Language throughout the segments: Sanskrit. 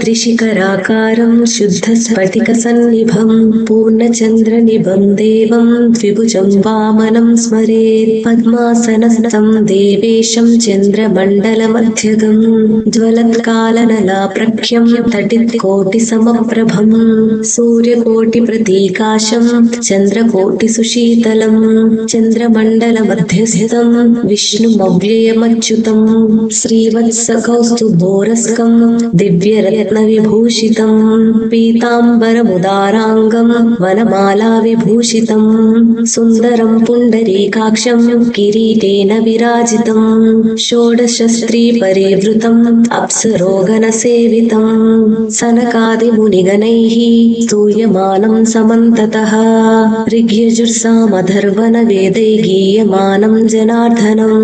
हेमाद्रिशिखराकारं शुद्धस्फटिकसन्निभं पूर्णचन्द्रनिभं देवं द्विभुजं वामनं स्मरेत् पद्मासनस्थं देवेशं चन्द्रमण्डलमध्यगं ज्वलत्कालनलाप्रख्यं तटित्कोटिसमप्रभं सूर्यकोटिप्रतीकाशं चन्द्रकोटिसुशीतलं चन्द्रमण्डलमध्यस्थितं विष्णुमव्ययमच्युतं श्रीवत्सकौस्तुभोरस्कं दिव्यरत्नविभूषितं पीताम्बरमुदाराङ्गं वनमालाविभूषितं सुन्दरं पुण्डरीकाक्षं किरीटेन विराजितं षोडशस्त्रीपरिवृतम् अप्सरोगणसेवितं सनकादिमुनिगणैः स्तूयमानं समन्ततः ऋग्यजुर्सामधर्वणवेदै गीयमानं जनार्दनं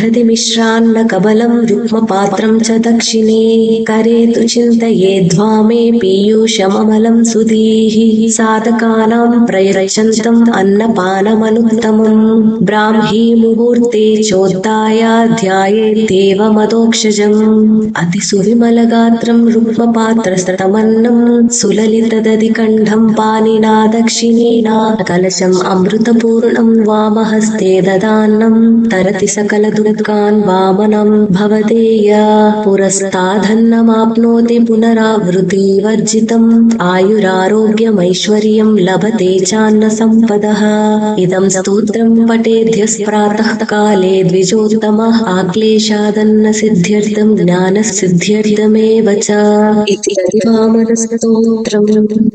धृतिमिश्रान्नकबलं रुक्मपात्रं च दक्षिणे करे तु चिन्तयेद्वामे पीयूषममलं सुधीः साधकानां प्रयच्छन्तम् अन्नपानमनुत्तमम् ब्राह्मी मुहूर्ते चोद्धायाध्यायेदेवमदोक्षजम् अतिसुविमलगात्रं रुक्मपात्रस्तमन्नं सुललितदधिकण्ठं पाणिना दक्षिणेना कलशम् अमृतपूर्णं वामहस्ते ददान्नं तरति सकलदुर्गान् वामनं भवदेय पुरस्तादन्नमाप्नोति पुनरावृत्तिवर्जितम् आयुरारोग्यमैश्वर्यं लभते चान्नसम्पदः। इदं स्तोत्रं पठेद्यस्प्रातः काले द्विजोत्तमः। आक्लेशादन्नसिद्ध्यर्थं ज्ञानसिद्ध्यर्थमेव च। इति वामनस्तोत्रम्